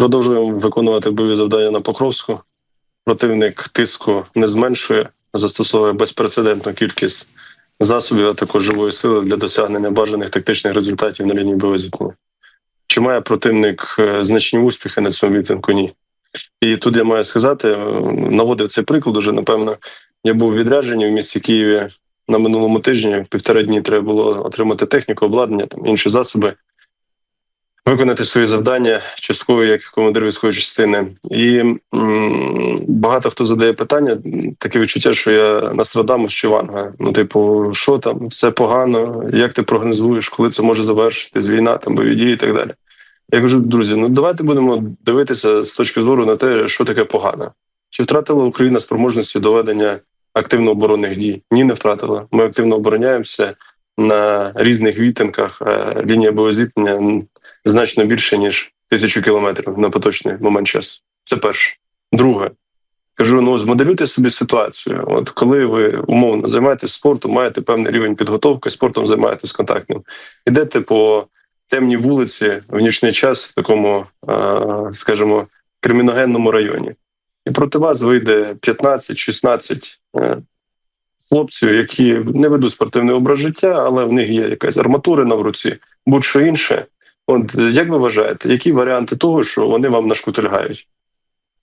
Продовжуємо виконувати бойові завдання на Покровську. Противник тиску не зменшує, застосовує безпрецедентну кількість засобів, а також живої сили для досягнення бажаних тактичних результатів на лінії бойового зіткнення. Чи має противник е, значні успіхи на цьому відтинку? Ні. І тут я маю сказати, е, наводив цей приклад уже, напевно, я був відряджені в місті Києві на минулому тижні. Півтора дні треба було отримати техніку, обладнання, там інші засоби виконати свої завдання частково як командир військової частини. І багато хто задає питання, таке відчуття, що я Нострадамус чи Ванга. Ну, типу, що там, все погано, як ти прогнозуєш, коли це може завершитись, війна, там бойові дії і так далі. Я кажу, друзі, ну давайте будемо дивитися з точки зору на те, що таке погано. Чи втратила Україна спроможності доведення активно оборонних дій? Ні, не втратила. Ми активно обороняємося на різних відтинках. Лінія боєзіткнення значно більше ніж тисячу кілометрів на поточний момент часу. Це перше. Друге, кажу: ну змоделюйте собі ситуацію. От коли ви умовно займаєтесь спортом, маєте певний рівень підготовки, спортом займаєтесь контактним, ідете по темній вулиці в нічний час, в такому, скажімо, криміногенному районі, і проти вас вийде 15-16 е, хлопців, які не ведуть спортивний образ життя, але в них є якась арматура на в руці, будь-що інше. От як ви вважаєте, які варіанти того, що вони вам нашкутильгають?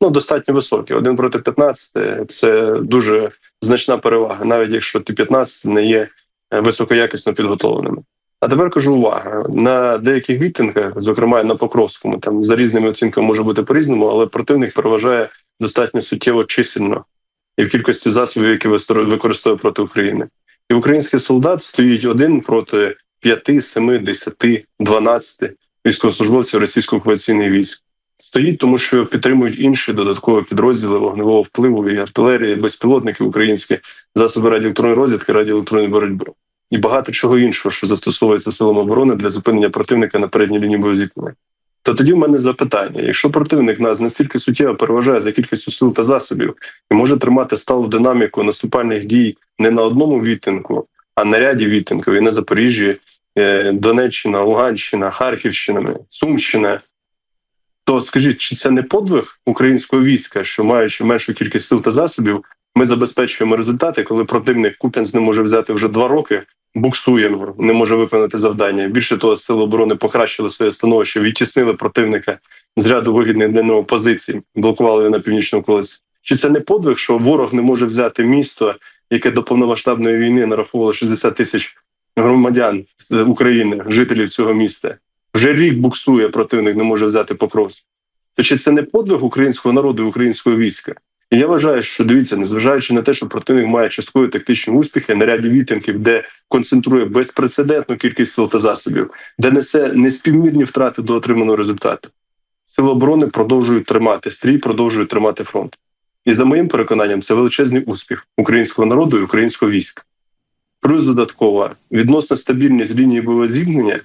Ну, достатньо високі. Один проти 15 – це дуже значна перевага, навіть якщо ті 15 не є е, високоякісно підготовленими. А тепер кажу увага на деяких відтинках, зокрема на Покровському, там за різними оцінками може бути по різному, але противник переважає достатньо суттєво чисельно і в кількості засобів, які використовує проти України. І український солдат стоїть один проти 5, 7, 10, 12 військовослужбовців російської окупаційної військ. Стоїть, тому що підтримують інші додаткові підрозділи вогневого впливу і артилерії, безпілотники українські, засоби радіоелектронної розвідки, радіоелектронної боротьби і багато чого іншого, що застосовується силами оборони для зупинення противника на передній лінії боєзіткнення. То тоді в мене запитання: якщо противник нас настільки суттєво переважає за кількістю сил та засобів і може тримати сталу динаміку наступальних дій не на одному відтинку, а на ряді відтинків і на Запоріжжі, е, Донеччина, Луганщина, Харківщина, Сумщина. То скажіть, чи це не подвиг українського війська, що маючи меншу кількість сил та засобів, ми забезпечуємо результати, коли противник Куп'янськ не може взяти вже два роки, буксуємо, не може виконати завдання. Більше того, сили оборони покращили своє становище, відтіснили противника з ряду вигідних для нього позицій, блокували його на північному колесі. Чи це не подвиг, що ворог не може взяти місто, яке до повномасштабної війни нараховувало 60 тисяч громадян України, жителів цього міста? Вже рік буксує противник, не може взяти Покровськ. То чи це не подвиг українського народу, і українського війська? І я вважаю, що дивіться, незважаючи на те, що противник має часткові тактичні успіхи на ряді відтинків, де концентрує безпрецедентну кількість сил та засобів, де несе неспівмірні втрати до отриманого результату. Сили оборони продовжують тримати стрій, продовжують тримати фронт. І за моїм переконанням, це величезний успіх українського народу і українського війська. Плюс додаткова відносна стабільність лінії бойового зіткнення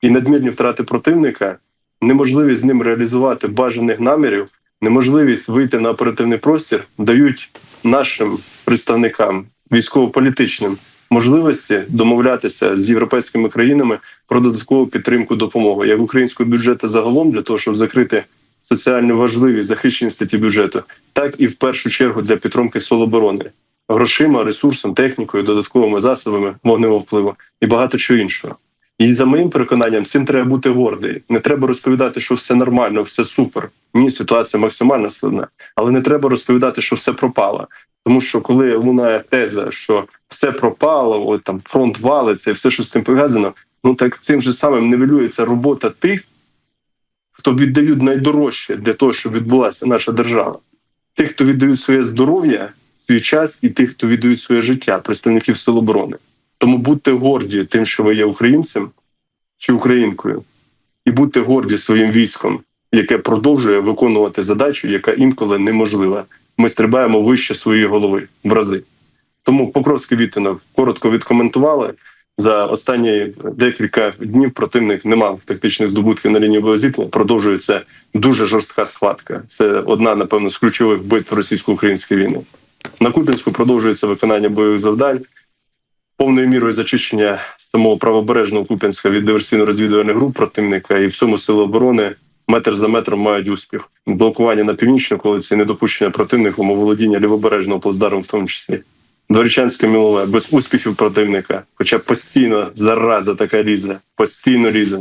і надмірні втрати противника, неможливість з ним реалізувати бажаних намірів неможливість вийти на оперативний простір дають нашим представникам військово-політичним можливості домовлятися з європейськими країнами про додаткову підтримку допомоги як українського бюджету загалом для того, щоб закрити соціально важливі захищені статті бюджету, так і в першу чергу для підтримки сил оборони. Грошима, ресурсом, технікою, додатковими засобами вогневого впливу і багато чого іншого. І за моїм переконанням, цим треба бути гордий. Не треба розповідати, що все нормально, все супер. Ні, ситуація максимально складна, але не треба розповідати, що все пропало. Тому що коли лунає теза, що все пропало, от там фронт валиться, і все, що з тим пов'язано, ну так цим же самим нивелюється робота тих, хто віддають найдорожче для того, щоб відбулася наша держава, тих, хто віддають своє здоров'я, свій час, і тих, хто віддають своє життя, представників сил оборони. Тому будьте горді тим, що ви є українцем чи українкою, і будьте горді своїм військом, яке продовжує виконувати задачу, яка інколи неможлива. Ми стрибаємо вище своєї голови в рази. Тому Покровський відтинок коротко відкоментували. За останні декілька днів противник не мав тактичних здобутків на лінії боєзіткнення. Продовжується дуже жорстка схватка. Це одна, напевно, з ключових битв російсько-української війни. На Купінську продовжується виконання бойових завдань повною мірою зачищення самого правобережного Куп'янська від диверсійно-розвідувальних груп противника, і в цьому сили оборони метр за метром мають успіх. Блокування на північній околиці, недопущення противником володіння лівобережного плацдарму, в тому числі. Дворічанське мілове, без успіхів противника, хоча постійно зараза така лізе, постійно лізе.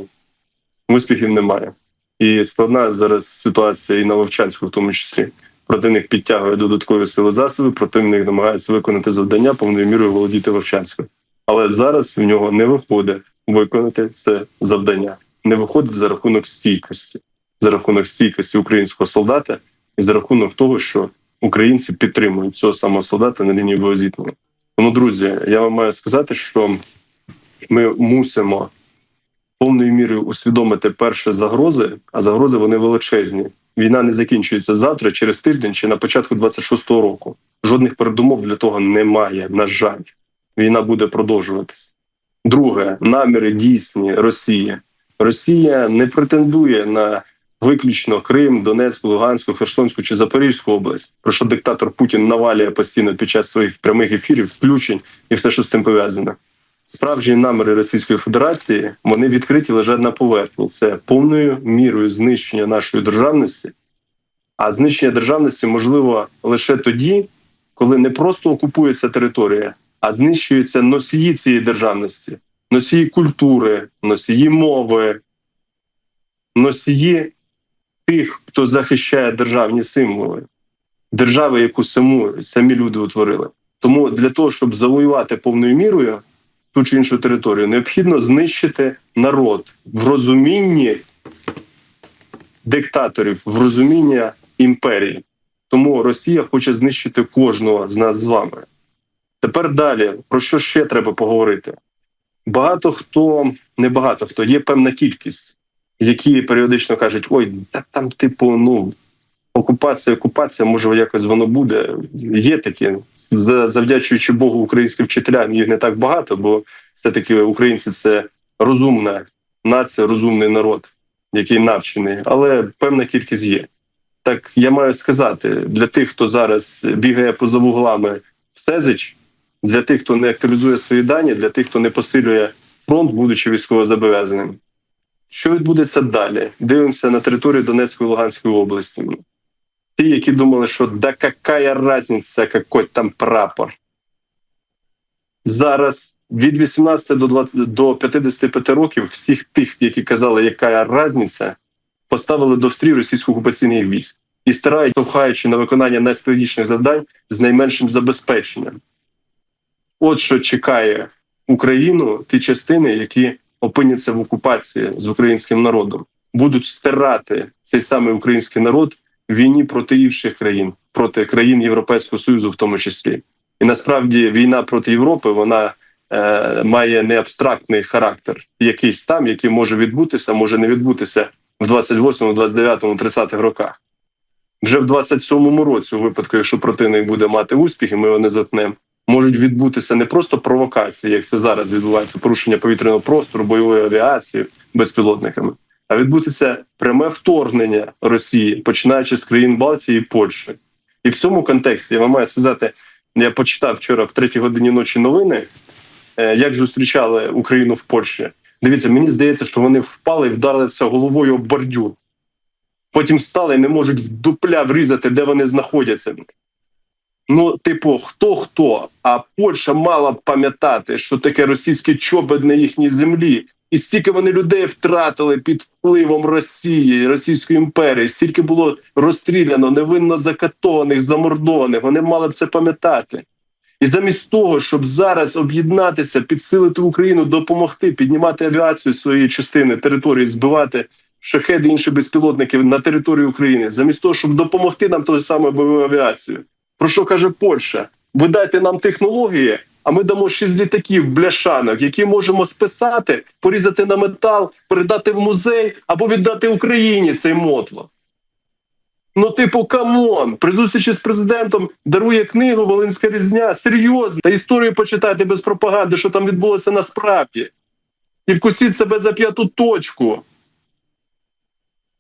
Успіхів немає. І складна зараз ситуація і на Вовчанську, в тому числі. Противник підтягує додаткові сили засоби, противник намагається виконати завдання повною мірою володіти Вовчанською. Але зараз в нього не виходить виконати це завдання. Не виходить за рахунок стійкості, за рахунок стійкості українського солдата і за рахунок того, що українці підтримують цього самого солдата на лінії боєзіткнення. Тому, друзі, я вам маю сказати, що ми мусимо повною мірою усвідомити перші загрози, а загрози вони величезні. Війна не закінчується завтра, через тиждень чи на початку 26-го року. Жодних передумов для того немає. На жаль, війна буде продовжуватись. Друге, наміри дійсні Росії. Росія не претендує на виключно Крим, Донецьку, Луганську, Херсонську чи Запорізьку область, про що диктатор Путін навалює постійно під час своїх прямих ефірів, включень і все, що з тим пов'язано. Справжні наміри Російської Федерації вони відкриті лежать на поверхні. Це повною мірою знищення нашої державності. А знищення державності можливо лише тоді, коли не просто окупується територія, а знищуються носії цієї державності, носії культури, носії мови, носії тих, хто захищає державні символи, держави, яку саму самі люди утворили. Тому для того, щоб завоювати повною мірою ту чи іншу територію, необхідно знищити народ в розумінні диктаторів, в розумінні імперії. Тому Росія хоче знищити кожного з нас з вами. Тепер далі про що ще треба поговорити? Багато хто, не багато хто, є певна кількість, які періодично кажуть: ой, та там, типу, ну окупація, окупація, може, якось воно буде. Є такі, завдячуючи Богу, українським вчителям їх не так багато, бо все-таки українці це розумна нація, розумний народ, який навчений, але певна кількість є. Так я маю сказати для тих, хто зараз бігає поза вуглами в Сезич, для тих, хто не активізує свої дані, для тих, хто не посилює фронт, будучи військовозобов'язаним. Що відбудеться далі? Дивимося на територію Донецької і Луганської області. Ті, які думали, що да яка різниця, який там прапор. Зараз від 18 до 20, до 55 років всіх тих, які казали, яка різниця, поставили до стрій російсько-окупаційних військ і старають, товхаючи на виконання найскладніших завдань з найменшим забезпеченням. От що чекає Україну ті частини, які опиняться в окупації з українським народом, будуть стирати цей самий український народ війні проти інших країн, проти країн Європейського союзу, в тому числі. І насправді війна проти Європи вона е, має не абстрактний характер, якийсь там, який може відбутися, може не відбутися в 28, 29, 30-х роках. Вже в 27-му році, у випадку, якщо противник буде мати успіхи, ми його не затнемо. Можуть відбутися не просто провокації, як це зараз відбувається, порушення повітряного простору, бойової авіації безпілотниками, відбутися пряме вторгнення Росії, починаючи з країн Балтії і Польщі. І в цьому контексті я вам маю сказати: я почитав вчора в третій годині ночі новини, е, як зустрічали Україну в Польщі. Дивіться, мені здається, що вони впали і вдарилися головою об бордюр. Потім встали і не можуть в дупля врізати, де вони знаходяться. Ну, типу, хто хто? А Польща мала б пам'ятати, що таке російський чобет на їхній землі, і стільки вони людей втратили під впливом Росії, Російської імперії, стільки було розстріляно, невинно закатованих, замордованих. Вони мали б це пам'ятати. І замість того, щоб зараз об'єднатися, підсилити Україну, допомогти, піднімати авіацію своєї частини території, збивати шахеди інші безпілотники на території України, замість того, щоб допомогти нам тою самою бойовою авіацією. Про що каже Польща? Ви дайте нам технології, а ми дамо шість літаків бляшанок, які можемо списати, порізати на метал, передати в музей або віддати Україні цей мотло. Ну, типу, камон, при зустрічі з президентом дарує книгу Волинська різня. Серйозно, та історію почитайте без пропаганди, що там відбулося насправді. І вкусіть себе за п'яту точку.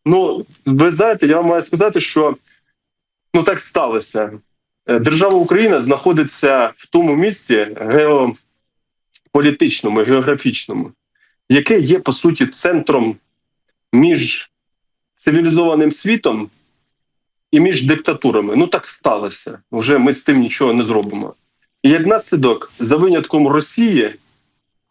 Ну, ви знаєте, я вам маю сказати, що ну так сталося. Е, держава Україна знаходиться в тому місці геополітичному, географічному, яке є по суті центром між цивілізованим світом і між диктатурами. Ну так сталося. Вже ми з тим нічого не зробимо. І як наслідок, за винятком Росії,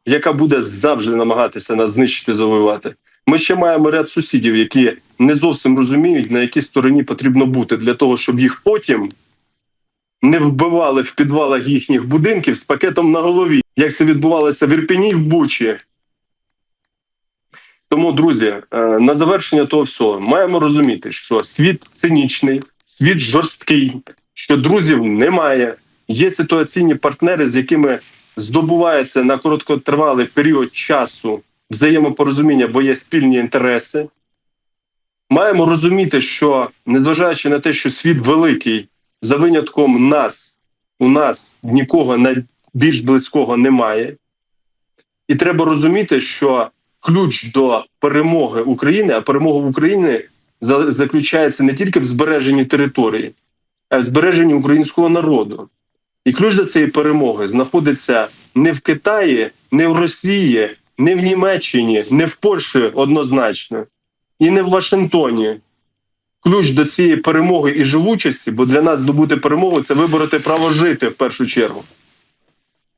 яка буде завжди намагатися нас знищити, завоювати, ми ще маємо ряд сусідів, які не зовсім розуміють, на якій стороні потрібно бути для того, щоб їх потім не вбивали в підвалах їхніх будинків з пакетом на голові, як це відбувалося в Ірпіні і в Бучі. Тому, друзі, е, на завершення того всього маємо розуміти, що світ цинічний, світ жорсткий, що друзів немає. Є ситуаційні партнери, з якими здобувається на короткотривалий період часу взаємопорозуміння, бо є спільні інтереси. Маємо розуміти, що незважаючи на те, що світ великий, за винятком нас, у нас нікого найбільш близького немає. І треба розуміти, що ключ до перемоги України, а перемога в Україні заключається не тільки в збереженні території, а й в збереженні українського народу. І ключ до цієї перемоги знаходиться не в Китаї, не в Росії, не в Німеччині, не в Польщі однозначно, і не в Вашингтоні. Ключ до цієї перемоги і живучості, бо для нас здобути перемогу це вибороти право жити в першу чергу.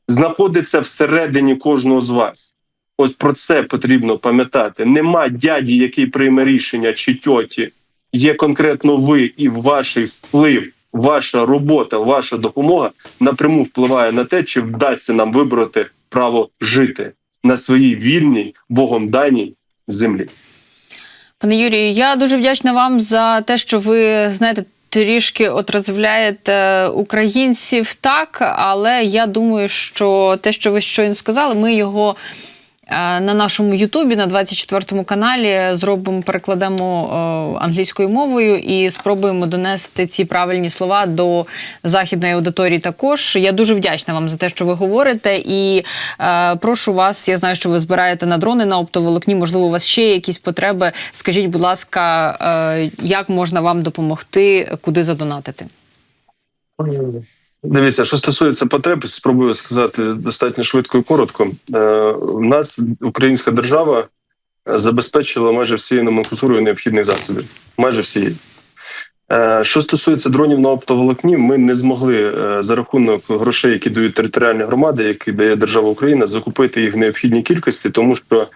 Знаходиться всередині кожного з вас. Ось про це потрібно пам'ятати. Нема дяді, який прийме рішення чи тьоті. Є конкретно ви і ваш вплив, ваша робота, ваша допомога напряму впливає на те, чи вдасться нам вибороти право жити на своїй вільній Богом даній землі. Пане Юрію, я дуже вдячна вам за те, що ви знаєте. Трішки от розвивляєте українців так, але я думаю, що те, що ви щойно сказали, ми його на нашому Ютубі на 24 каналі зробимо, перекладемо е, англійською мовою і спробуємо донести ці правильні слова до західної аудиторії. Також я дуже вдячна вам за те, що ви говорите. І е, прошу вас, я знаю, що ви збираєте на дрони на оптоволокні. Можливо, у вас ще є якісь потреби. Скажіть, будь ласка, е, як можна вам допомогти, куди задонатити? Дивіться, що стосується потреб, спробую сказати достатньо швидко і коротко. Е, У нас українська держава забезпечила майже всією номенклатурою необхідних засобів. Майже всією. Е, Що стосується дронів на оптоволокні, ми не змогли е, за рахунок грошей, які дають територіальні громади, які дає держава Україна, закупити їх в необхідній кількості, тому що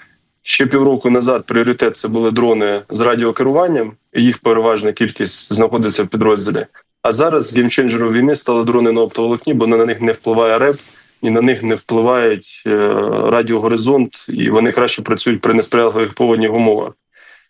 ще півроку назад пріоритет це були дрони з радіокеруванням, і їх переважна кількість знаходиться в підрозділі. А зараз геймченджером війни стали дрони на оптоволокні, бо на них не впливає РЕП і на них не впливають е, радіогоризонт, і вони краще працюють при несприятливих погодних умовах.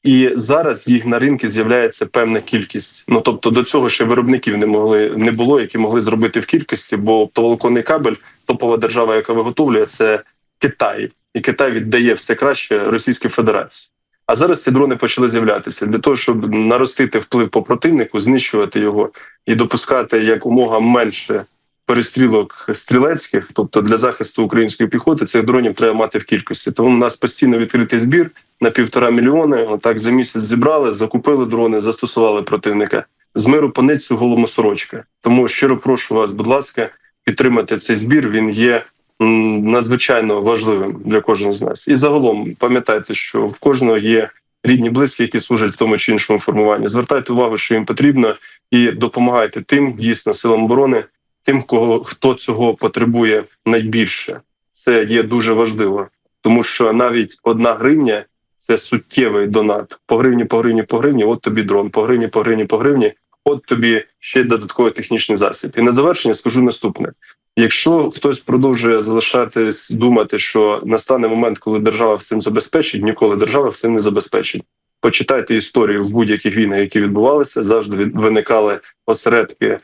І зараз їх на ринку з'являється певна кількість. Ну тобто до цього ще виробників не могли не було, які могли зробити в кількості, бо оптоволоконний кабель, топова держава, яка виготовлює, це Китай, і Китай віддає все краще Російській Федерації. А зараз ці дрони почали з'являтися для того, щоб наростити вплив по противнику, знищувати його і допускати якомога менше перестрілок стрілецьких, тобто для захисту української піхоти, цих дронів треба мати в кількості. Тому у нас постійно відкритий збір на півтора мільйони. Отак за місяць зібрали, закупили дрони, застосували противника. З миру поницю голомосорочка. Тому щиро прошу вас, будь ласка, підтримати цей збір. Він є надзвичайно важливим для кожного з нас. І загалом пам'ятайте, що в кожного є рідні близькі, які служать в тому чи іншому формуванні. Звертайте увагу, що їм потрібно, і допомагайте тим, дійсно, силам оборони, тим, кого хто цього потребує найбільше. Це є дуже важливо, тому що навіть одна гривня це суттєвий донат. По гривні, по гривні, по гривні, от тобі дрон, по гривні, по гривні, по гривні, от тобі ще додатковий технічний засіб. І на завершення скажу наступне: якщо хтось продовжує залишатись думати, що настане момент, коли держава всім забезпечить, ніколи держава всім не забезпечить. Почитайте історію в будь-яких війнах, які відбувалися, завжди виникали осередки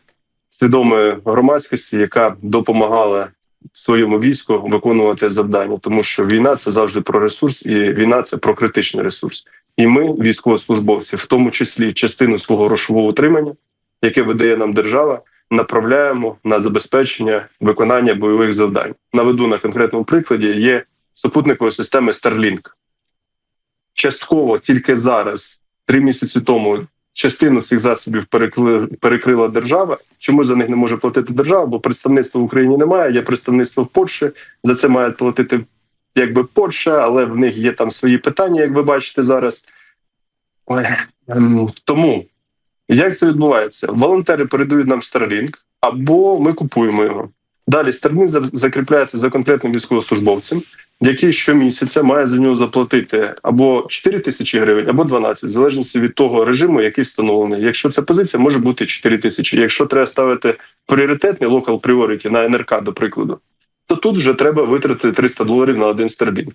свідомої громадськості, яка допомагала своєму війську виконувати завдання, тому що війна це завжди про ресурс, і війна це про критичний ресурс. І ми, військовослужбовці, в тому числі частину свого грошового утримання, яке видає нам держава, направляємо на забезпечення виконання бойових завдань. Наведу на конкретному прикладі є супутникової системи Starlink. Частково тільки зараз, три місяці тому, частину цих засобів перекрила держава. Чому за них не може платити держава? Бо представництва в Україні немає. Є представництво в Польщі. За це має платити якби Польща, але в них є там свої питання, як ви бачите зараз. Ем, Тому як це відбувається? Волонтери передають нам Starlink, або ми купуємо його. Далі за- закріпляється за конкретним військовослужбовцем, який щомісяця має за нього заплатити або 4 тисячі гривень, або 12, в залежності від того режиму, який встановлений. Якщо ця позиція може бути 4 тисячі. Якщо треба ставити пріоритетний local priority на НРК, до прикладу, то тут вже треба витратити 300 доларів на один Starlink.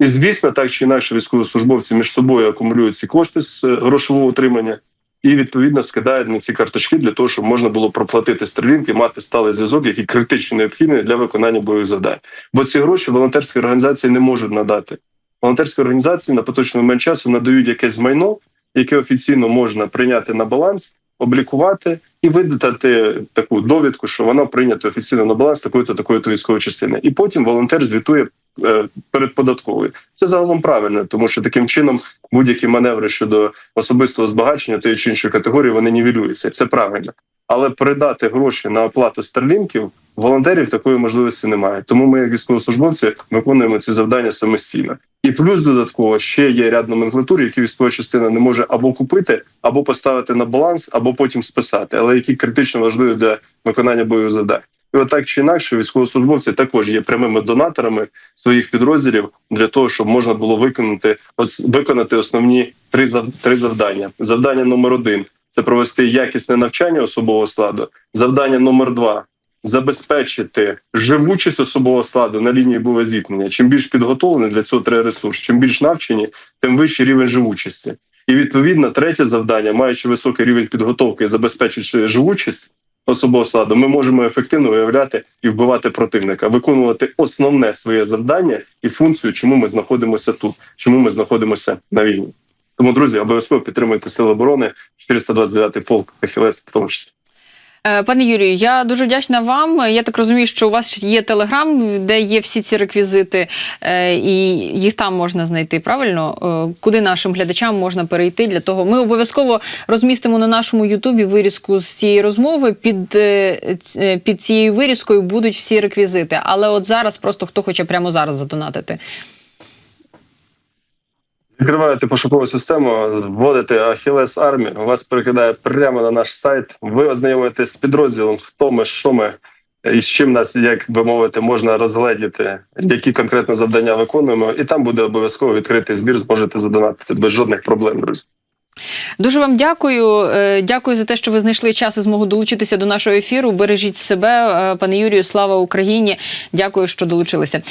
І звісно, так чи інакше, військовослужбовці між собою акумулюють ці кошти з е, грошового утримання і відповідно скидають на ці карточки для того, щоб можна було проплатити Starlink і мати сталий зв'язок, який критично необхідний для виконання бойових завдань. Бо ці гроші волонтерські організації не можуть надати. Волонтерські організації на поточний момент часу надають якесь майно, яке офіційно можна прийняти на баланс, облікувати і видати таку довідку, що воно прийнято офіційно на баланс такої-то такої-то військової частини. І потім волонтер звітує е, перед податковою. Це загалом правильно, тому що таким чином будь-які маневри щодо особистого збагачення тієї чи іншої категорії вони нівелюються. Це правильно. Але передати гроші на оплату старлінків волонтерів такої можливості немає. Тому ми, як військовослужбовці, виконуємо ці завдання самостійно. І плюс додатково ще є ряд номенклатур, які військова частина не може або купити, або поставити на баланс, або потім списати, але які критично важливі для виконання бойових завдань. І отак чи інакше, військовослужбовці також є прямими донаторами своїх підрозділів для того, щоб можна було виконати виконати основні три три завдання. Завдання номер один це провести якісне навчання особового складу. Завдання номер два забезпечити живучість особового складу на лінії бойового зіткнення. Чим більш підготовлений для цього треба ресурс, чим більш навчені, тим вищий рівень живучості. І відповідно, третє завдання, маючи високий рівень підготовки і забезпечуючи живучість особового складу, ми можемо ефективно виявляти і вбивати противника, виконувати основне своє завдання і функцію, чому ми знаходимося тут, чому ми знаходимося на війні. Тому, друзі, обов'язково підтримуйте Сили оборони, 429-й полк Ахілець, в тому числі. Е, Пане Юрію, я дуже вдячна вам. Я так розумію, що у вас є телеграм, де є всі ці реквізити, е, і їх там можна знайти. Правильно, Е, куди нашим глядачам можна перейти для того. Ми обов'язково розмістимо на нашому Ютубі вирізку з цієї розмови. Під, під цією вирізкою будуть всі реквізити. Але от зараз просто хто хоче прямо зараз задонатити. Відкриваєте пошукову систему, вводите Ахілес армію, вас перекидає прямо на наш сайт. Ви ознайомитесь з підрозділом, хто ми, що ми і з чим нас, як би мовити, можна розгледіти, які конкретно завдання виконуємо, і там буде обов'язково відкритий збір, зможете задонатити без жодних проблем, друзі. Дуже вам дякую. Е, Дякую за те, що ви знайшли час і змогу долучитися до нашого ефіру. Бережіть себе, Е, пане Юрію. Слава Україні! Дякую, що долучилися.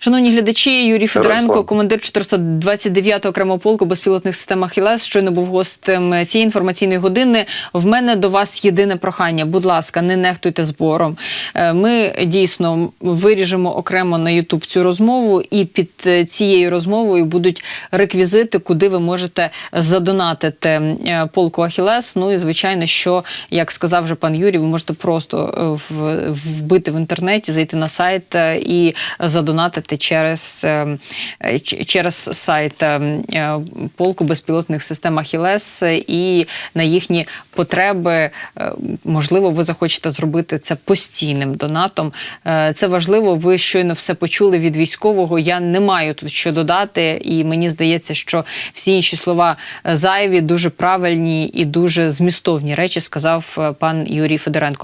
Шановні глядачі, Юрій Федоренко, командир 429-го окремого полку безпілотних систем «Ахілес», щойно був гостем цієї інформаційної години. В мене до вас єдине прохання. Будь ласка, не нехтуйте збором. Е, Ми дійсно виріжемо окремо на Ютуб цю розмову, і під е, цією розмовою будуть реквізити, куди ви можете задонатити е, полку Ахілес. Ну і звичайно, що як сказав вже пан Юрій, ви можете просто е, вбити в інтернеті, зайти на сайт е, і задонатити через, е, е, через сайт е, е, полку безпілотних систем Ахілес і на їхні потреби. е, Можливо, ви захочете зробити це постійним донатом. Е, Це важливо. Ви щойно все почули від військового. Я не маю тут що додати, і мені здається, що всі інші слова е, зайві, дуже правильні і дуже змістовні речі сказав е, пан Юрій Федоренко.